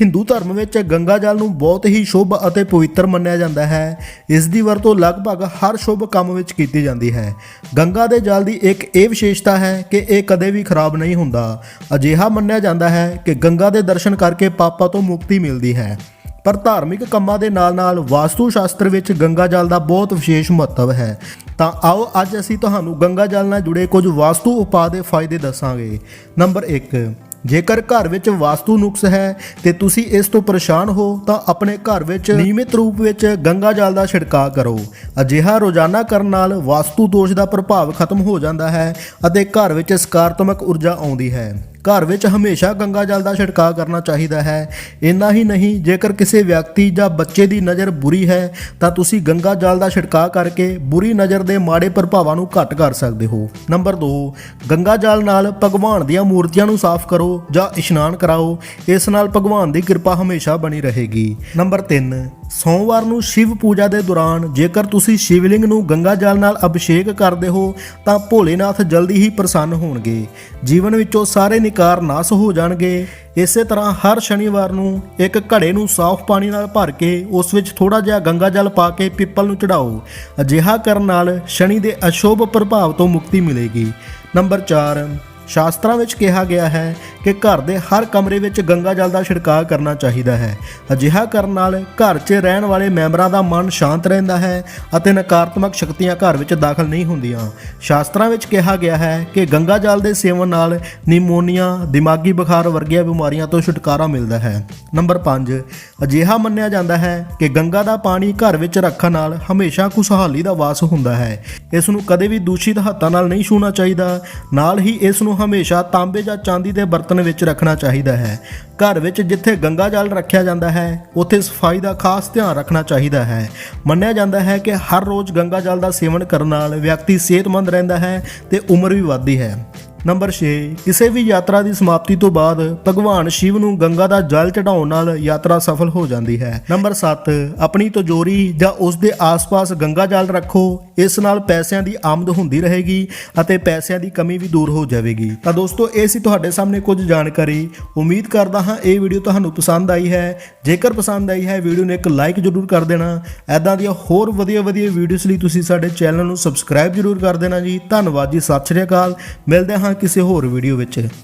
ਹਿੰਦੂ ਧਰਮ ਵਿੱਚ ਗੰਗਾ ਜਲ ਨੂੰ ਬਹੁਤ ਹੀ ਸ਼ੁਭ ਅਤੇ ਪਵਿੱਤਰ ਮੰਨਿਆ ਜਾਂਦਾ ਹੈ। ਇਸ ਦੀ ਵਰਤੋਂ ਲਗਭਗ ਹਰ ਸ਼ੁਭ ਕੰਮ ਵਿੱਚ ਕੀਤੀ ਜਾਂਦੀ ਹੈ। ਗੰਗਾ ਦੇ ਜਲ ਦੀ ਇੱਕ ਇਹ ਵਿਸ਼ੇਸ਼ਤਾ ਹੈ ਕਿ ਇਹ ਕਦੇ ਵੀ ਖਰਾਬ ਨਹੀਂ ਹੁੰਦਾ। ਅਜਿਹਾ ਮੰਨਿਆ ਜਾਂਦਾ ਹੈ ਕਿ ਗੰਗਾ ਦੇ ਦਰਸ਼ਨ ਕਰਕੇ ਪਾਪਾਂ ਤੋਂ ਮੁਕਤੀ ਮਿਲਦੀ ਹੈ। ਪਰ ਧਾਰਮਿਕ ਕੰਮਾਂ ਦੇ ਨਾਲ-ਨਾਲ ਵਾਸਤੂ ਸ਼ਾਸਤਰ ਵਿੱਚ ਗੰਗਾ ਜਲ ਦਾ ਬਹੁਤ ਵਿਸ਼ੇਸ਼ ਮਹੱਤਵ ਹੈ। ਤਾਂ ਆਓ ਅੱਜ ਅਸੀਂ ਤੁਹਾਨੂੰ ਗੰਗਾ ਜਲ ਨਾਲ ਜੁੜੇ ਕੁਝ ਵਾਸਤੂ ਉਪਾਅ ਦੇ ਫਾਇਦੇ ਦੱਸਾਂਗੇ। ਨੰਬਰ 1 ਜੇਕਰ ਘਰ ਵਿੱਚ ਵਾਸਤੂ ਨੁਕਸ ਹੈ ਤੇ ਤੁਸੀਂ ਇਸ ਤੋਂ ਪਰੇਸ਼ਾਨ ਹੋ, ਤਾਂ ਆਪਣੇ ਘਰ ਵਿੱਚ ਨਿਯਮਿਤ ਰੂਪ ਵਿੱਚ ਗੰਗਾ ਜਲ ਦਾ ਛਿੜਕਾਅ ਕਰੋ। ਅਜਿਹਾ ਰੋਜ਼ਾਨਾ ਕਰਨ ਨਾਲ ਵਾਸਤੂ ਦੋਸ਼ ਦਾ ਪ੍ਰਭਾਵ ਖਤਮ ਹੋ ਜਾਂਦਾ ਹੈ ਅਤੇ ਘਰ ਵਿੱਚ ਸਕਾਰਾਤਮਕ ਊਰਜਾ ਆਉਂਦੀ ਹੈ। ਘਰ ਵਿੱਚ ਹਮੇਸ਼ਾ ਗੰਗਾ ਜਲ ਦਾ ਛਿੜਕਾਅ ਕਰਨਾ ਚਾਹੀਦਾ ਹੈ। ਇੰਨਾ ਹੀ ਨਹੀਂ, ਜੇਕਰ ਕਿਸੇ ਵਿਅਕਤੀ ਜਾਂ ਬੱਚੇ ਦੀ ਨਜ਼ਰ ਬੁਰੀ ਹੈ, ਤਾਂ ਤੁਸੀਂ ਗੰਗਾ ਜਲ ਦਾ ਛਿੜਕਾਅ ਕਰਕੇ ਬੁਰੀ ਨਜ਼ਰ ਦੇ ਮਾੜੇ ਪ੍ਰਭਾਵਾਂ ਨੂੰ ਘੱਟ ਕਰ ਸਕਦੇ ਹੋ। ਨੰਬਰ 2 ਗੰਗਾ ਜਲ ਨਾਲ ਭਗਵਾਨ ਦੀਆਂ ਮੂਰਤੀਆਂ ਨੂੰ ਸਾਫ਼ ਕਰੋ ਜਾਂ ਇਸ਼ਨਾਨ ਕਰਾਓ। ਇਸ ਨਾਲ ਭਗਵਾਨ ਦੀ ਕਿਰਪਾ ਹਮੇਸ਼ਾ ਬਣੀ ਰਹੇਗੀ। ਨੰਬਰ 3 ਸੋਮਵਾਰ ਨੂੰ ਸ਼ਿਵ ਪੂਜਾ ਦੇ ਦੌਰਾਨ ਜੇਕਰ ਤੁਸੀਂ ਸ਼ਿਵਲਿੰਗ ਨੂੰ ਗੰਗਾ ਜਲ ਨਾਲ ਅਭਿਸ਼ੇਕ ਕਰਦੇ ਹੋ, ਤਾਂ ਭੋਲੇਨਾਥ ਜਲਦੀ ਹੀ ਪ੍ਰਸੰਨ ਹੋਣਗੇ। ਜੀਵਨ ਵਿੱਚੋਂ ਸਾਰੇ ਨਿਕਾਰ ਨਾਸ ਹੋ ਜਾਣਗੇ। ਇਸੇ ਤਰ੍ਹਾਂ ਹਰ ਸ਼ਨੀਵਾਰ ਨੂੰ ਇੱਕ ਘੜੇ ਨੂੰ ਸਾਫ਼ ਪਾਣੀ ਨਾਲ ਭਰ ਕੇ ਉਸ ਵਿੱਚ ਥੋੜਾ ਜਿਹਾ ਗੰਗਾ ਜਲ ਪਾ ਕੇ ਪਿੱਪਲ ਨੂੰ ਚੜਾਓ। ਅਜਿਹਾ ਕਰਨ ਨਾਲ ਸ਼ਨੀ ਦੇ ਅਸ਼ੁਭ ਪ੍ਰਭਾਵ ਤੋਂ ਮੁਕਤੀ ਮਿਲੇਗੀ। ਨੰਬਰ 4 ਸ਼ਾਸਤਰਾਂ ਵਿੱਚ ਕਿਹਾ ਗਿਆ ਹੈ ਕਿ ਘਰ ਦੇ ਹਰ ਕਮਰੇ ਵਿੱਚ ਗੰਗਾ ਜਲ ਦਾ ਛਿੜਕਾਅ ਕਰਨਾ ਚਾਹੀਦਾ ਹੈ। ਅਜਿਹਾ ਕਰਨ ਨਾਲ ਘਰ 'ਚ ਰਹਿਣ ਵਾਲੇ ਮੈਂਬਰਾਂ ਦਾ ਮਨ ਸ਼ਾਂਤ ਰਹਿੰਦਾ ਹੈ ਅਤੇ ਨਕਾਰਾਤਮਕ ਸ਼ਕਤੀਆਂ ਘਰ ਵਿੱਚ ਦਾਖਲ ਨਹੀਂ ਹੁੰਦੀਆਂ। ਸ਼ਾਸਤਰਾਂ ਵਿੱਚ ਕਿਹਾ ਗਿਆ ਹੈ ਕਿ ਗੰਗਾ ਜਲ ਦੇ ਸੇਵਨ ਨਾਲ ਨਿਮੋਨੀਆ, ਦਿਮਾਗੀ ਬੁਖਾਰ ਵਰਗੀਆਂ ਬਿਮਾਰੀਆਂ ਤੋਂ ਛੁਟਕਾਰਾ ਮਿਲਦਾ ਹੈ। ਨੰਬਰ 5 ਅਜਿਹਾ ਮੰਨਿਆ ਜਾਂਦਾ ਹੈ ਕਿ ਗੰਗਾ ਦਾ ਪਾਣੀ ਘਰ ਵਿੱਚ ਰੱਖਣ ਨਾਲ ਹਮੇਸ਼ਾ ਖੁਸ਼ਹਾਲੀ ਦਾ ਵਾਸ ਹੁੰਦਾ ਹੈ। ਇਸ ਨੂੰ ਕਦੇ ਵੀ ਦੂਸ਼ਿਤ ਹੱਥਾਂ ਨਾਲ ਨਹੀਂ ਛੂਣਾ ਚਾਹੀਦਾ। ਨਾਲ ਹੀ ਇਸ ਨੂੰ ਹਮੇਸ਼ਾ ਤਾਂਬੇ ਜਾਂ ਚਾਂਦੀ ਦੇ ਬਰਤਨ ਵਿੱਚ ਰੱਖਣਾ ਚਾਹੀਦਾ ਹੈ। ਘਰ ਵਿੱਚ ਜਿੱਥੇ ਗੰਗਾ ਜਲ ਰੱਖਿਆ ਜਾਂਦਾ ਹੈ, ਉੱਥੇ ਸਫ਼ਾਈ ਦਾ ਖਾਸ ਧਿਆਨ ਰੱਖਣਾ ਚਾਹੀਦਾ ਹੈ। ਮੰਨਿਆ ਜਾਂਦਾ ਹੈ ਕਿ ਹਰ ਰੋਜ਼ ਗੰਗਾ ਜਲ ਦਾ ਸੇਵਨ ਕਰਨ ਨਾਲ ਵਿਅਕਤੀ ਸਿਹਤਮੰਦ ਰਹਿੰਦਾ ਹੈ ਤੇ ਉਮਰ ਵੀ ਵੱਧਦੀ ਹੈ। ਨੰਬਰ 6 ਕਿਸੇ ਵੀ ਯਾਤਰਾ ਦੀ ਸਮਾਪਤੀ ਤੋਂ ਬਾਅਦ ਭਗਵਾਨ ਸ਼ਿਵ ਨੂੰ ਗੰਗਾ ਦਾ ਜਲ ਚੜਾਉਣ ਨਾਲ ਯਾਤਰਾ ਸਫਲ ਹੋ ਜਾਂਦੀ ਹੈ। ਨੰਬਰ 7 ਆਪਣੀ ਤਜੋਰੀ ਜਾਂ ਉਸ ਦੇ ਆਸ-ਪਾਸ ਗੰਗਾ ਜਲ ਰੱਖੋ। ਇਸ ਨਾਲ ਪੈਸਿਆਂ ਦੀ ਆਮਦ ਹੁੰਦੀ ਰਹੇਗੀ ਅਤੇ ਪੈਸਿਆਂ ਦੀ ਕਮੀ ਵੀ ਦੂਰ ਹੋ ਜਾਵੇਗੀ। ਤਾਂ ਦੋਸਤੋ, ਇਹ ਸੀ ਤੁਹਾਡੇ ਸਾਹਮਣੇ ਕੁਝ ਜਾਣਕਾਰੀ। ਉਮੀਦ ਕਰਦਾ ਹਾਂ ਇਹ ਵੀਡੀਓ ਤੁਹਾਨੂੰ ਪਸੰਦ ਆਈ ਹੈ। ਜੇਕਰ ਪਸੰਦ ਆਈ ਹੈ, ਵੀਡੀਓ ਨੂੰ ਇੱਕ ਲਾਈਕ ਜ਼ਰੂਰ ਕਰ ਦੇਣਾ। ਐਦਾਂ ਦੀਆਂ ਹੋਰ ਵਧੀਆ ਵਧੀਆ ਵੀਡੀਓਜ਼ ਲਈ ਤੁਸੀਂ ਸਾਡੇ ਚੈਨਲ ਨੂੰ ਸਬਸਕ੍ਰਾਈਬ ਜ਼ਰੂਰ ਕਰ ਦੇਣਾ ਜੀ। ਧੰਨਵਾਦ ਜੀ, ਸਤਿ ਸ਼੍ਰੀ ਅਕਾਲ। ਮਿਲਦੇ ਹਾਂ ਕਿਸੇ ਹੋਰ ਵੀਡੀਓ ਵਿੱਚ।